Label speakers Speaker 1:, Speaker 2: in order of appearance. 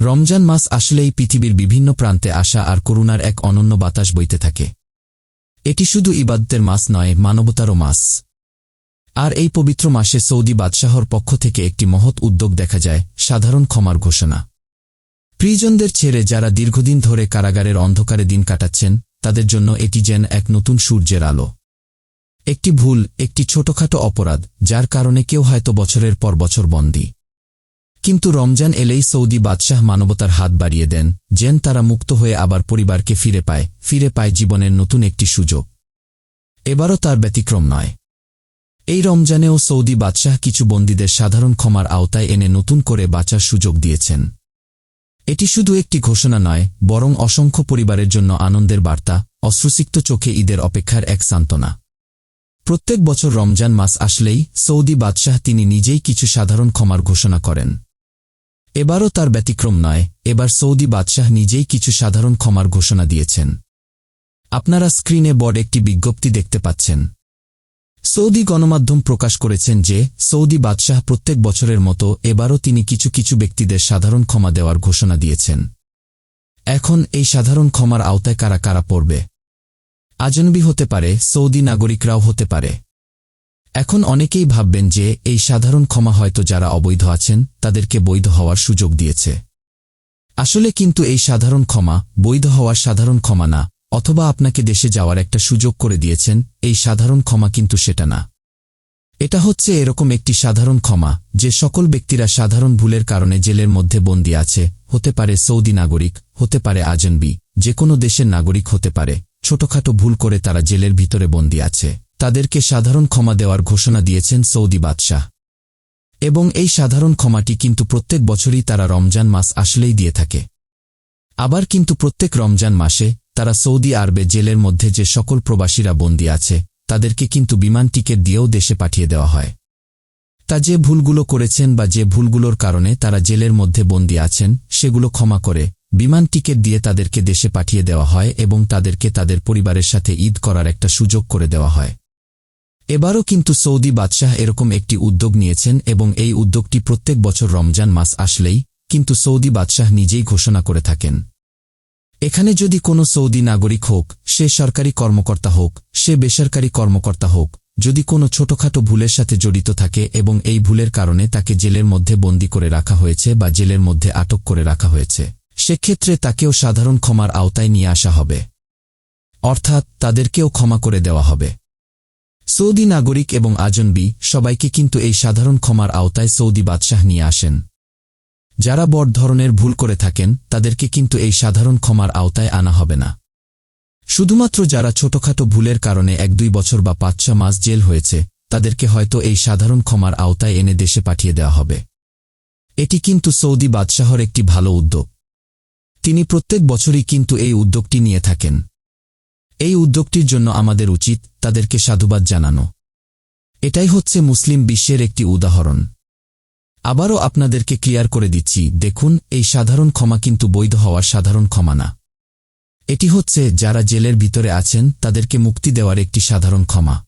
Speaker 1: রমজান মাস আসলেই পৃথিবীর বিভিন্ন প্রান্তে আসা আর করুণার এক অনন্য বাতাস বইতে থাকে। এটি শুধু ইবাদতের মাস নয়, মানবতারও মাস। আর এই পবিত্র মাসে সৌদি বাদশাহর পক্ষ থেকে একটি মহৎ উদ্যোগ দেখা যায়, সাধারণ ক্ষমার ঘোষণা। প্রিয়জনদের ছেড়ে যারা দীর্ঘদিন ধরে কারাগারের অন্ধকারে দিন কাটাচ্ছেন, তাদের জন্য এটি যেন এক নতুন সূর্যের আলো। একটি ভুল, একটি ছোটখাটো অপরাধ, যার কারণে কেউ হয়তো বছরের পর বছর বন্দী। কিন্তু রমজান এলেই সৌদি বাদশাহ মানবতার হাত বাড়িয়ে দেন, যেন তারা মুক্ত হয়ে আবার পরিবারকে ফিরে পায় ফিরে পায় জীবনের নতুন একটি সুযোগ। এবারও তার ব্যতিক্রম নয়। এই রমজানেও সৌদি বাদশাহ কিছু বন্দীদের সাধারণ ক্ষমার আওতায় এনে নতুন করে বাঁচার সুযোগ দিয়েছেন। এটি শুধু একটি ঘোষণা নয়, বরং অসংখ্য পরিবারের জন্য আনন্দের বার্তা, অশ্রুসিক্ত চোখে ঈদের অপেক্ষার এক সান্ত্বনা। প্রত্যেক বছর রমজান মাস আসলেই সৌদি বাদশাহ তিনি নিজেই কিছু সাধারণ ক্ষমার ঘোষণা করেন। এবারও তার ব্যতিক্রম নয়, এবার সৌদি বাদশাহ নিজেই কিছু সাধারণ ক্ষমার ঘোষণা দিয়েছেন। আপনারা স্ক্রিনে বড় একটি বিজ্ঞপ্তি দেখতে পাচ্ছেন। সৌদি গণমাধ্যম প্রকাশ করেছেন যে, সৌদি বাদশাহ প্রত্যেক বছরের মতো এবারও তিনি কিছু কিছু ব্যক্তিদের সাধারণ ক্ষমা দেওয়ার ঘোষণা দিয়েছেন। এখন এই সাধারণ ক্ষমার আওতায় কারা কারা পড়বে? আজনবী হতে পারে, সৌদি নাগরিকরাও হতে পারে। এখন অনেকেই ভাববেন যে এই সাধারণ ক্ষমা হয়তো যারা অবৈধ আছেন, তাদেরকে বৈধ হওয়ার সুযোগ দিয়েছে। আসলে কিন্তু এই সাধারণ ক্ষমা, বৈধ হওয়ার সাধারণ ক্ষমা না, অথবা আপনাকে দেশে যাওয়ার একটা সুযোগ করে দিয়েছেন, এই সাধারণ ক্ষমা কিন্তু সেটা না। এটা হচ্ছে এরকম একটি সাধারণ ক্ষমা, যে সকল ব্যক্তিরা সাধারণ ভুলের কারণে জেলের মধ্যে বন্দী আছে, হতে পারে সৌদি নাগরিক, হতে পারে আজনবি যে কোনো দেশের নাগরিক হতে পারে। ছোটখাটো ভুল করে তারা জেলের ভিতরে বন্দী আছে। তাদেরকে সাধারণ ক্ষমা দেওয়ার ঘোষণা দিয়েছেন সৌদি বাদশাহ। এবং এই সাধারণ ক্ষমাটি কিন্তু প্রত্যেক বছরই তারা রমজান মাস আসলেই দিয়ে থাকে। আবার কিন্তু প্রত্যেক রমজান মাসে তারা সৌদি আরবে জেলের মধ্যে যে সকল প্রবাসীরা বন্দী আছে, তাদেরকে কিন্তু বিমান টিকিট দিয়েও দেশে পাঠিয়ে দেওয়া হয়। তা যে ভুলগুলো করেছেন বা যে ভুলগুলোর কারণে তারা জেলের মধ্যে বন্দী আছেন, সেগুলো ক্ষমা করে বিমান টিকিট দিয়ে তাদেরকে দেশে পাঠিয়ে দেওয়া হয় এবং তাদেরকে তাদের পরিবারের সাথে ঈদ করার একটা সুযোগ করে দেওয়া হয়। এবারও কিন্তু সৌদি বাদশাহ এরকম একটি উদ্যোগ নিয়েছেন এবং এই উদ্যোগটি প্রত্যেক বছর রমজান মাস আসলেই কিন্তু সৌদি বাদশাহ নিজেই ঘোষণা করে থাকেন। এখানে যদি কোনো সৌদি নাগরিক হোক, সে সরকারি কর্মকর্তা হোক, সে বেসরকারি কর্মকর্তা হোক, যদি কোনো ছোটখাটো ভুলের সাথে জড়িত থাকে এবং এই ভুলের কারণে তাকে জেলের মধ্যে বন্দি করে রাখা হয়েছে বা জেলের মধ্যে আটক করে রাখা হয়েছে, সেক্ষেত্রে তাকেও সাধারণ ক্ষমার আওতায় নিয়ে আসা হবে। অর্থাৎ তাদেরকেও ক্ষমা করে দেওয়া হবে। সৌদি নাগরিক এবং আজনবি সবাইকে কিন্তু এই সাধারণ ক্ষমার আওতায় সৌদি বাদশাহ নিয়ে আসেন। যারা বড় ধরনের ভুল করে থাকেন, তাদেরকে কিন্তু এই সাধারণ ক্ষমার আওতায় আনা হবে না। শুধুমাত্র যারা ছোটখাটো ভুলের কারণে এক দুই বছর বা পাঁচ ছ মাস জেল হয়েছে, তাদেরকে হয়তো এই সাধারণ ক্ষমার আওতায় এনে দেশে পাঠিয়ে দেওয়া হবে। এটি কিন্তু সৌদি বাদশাহর একটি ভালো উদ্যোগ। তিনি প্রত্যেক বছরই কিন্তু এই উদ্যোগটি নিয়ে থাকেন। এই উদ্যোগটির জন্য আমাদের উচিত তাদেরকে সাধুবাদ জানানো। এটাই হচ্ছে মুসলিম বিশ্বের একটি উদাহরণ। আবারও আপনাদেরকে ক্লিয়ার করে দিচ্ছি, দেখুন, এই সাধারণ ক্ষমা কিন্তু বৈধ হওয়ার সাধারণ ক্ষমা না। এটি হচ্ছে, যারা জেলের ভিতরে আছেন, তাদেরকে মুক্তি দেওয়ার একটি সাধারণ ক্ষমা।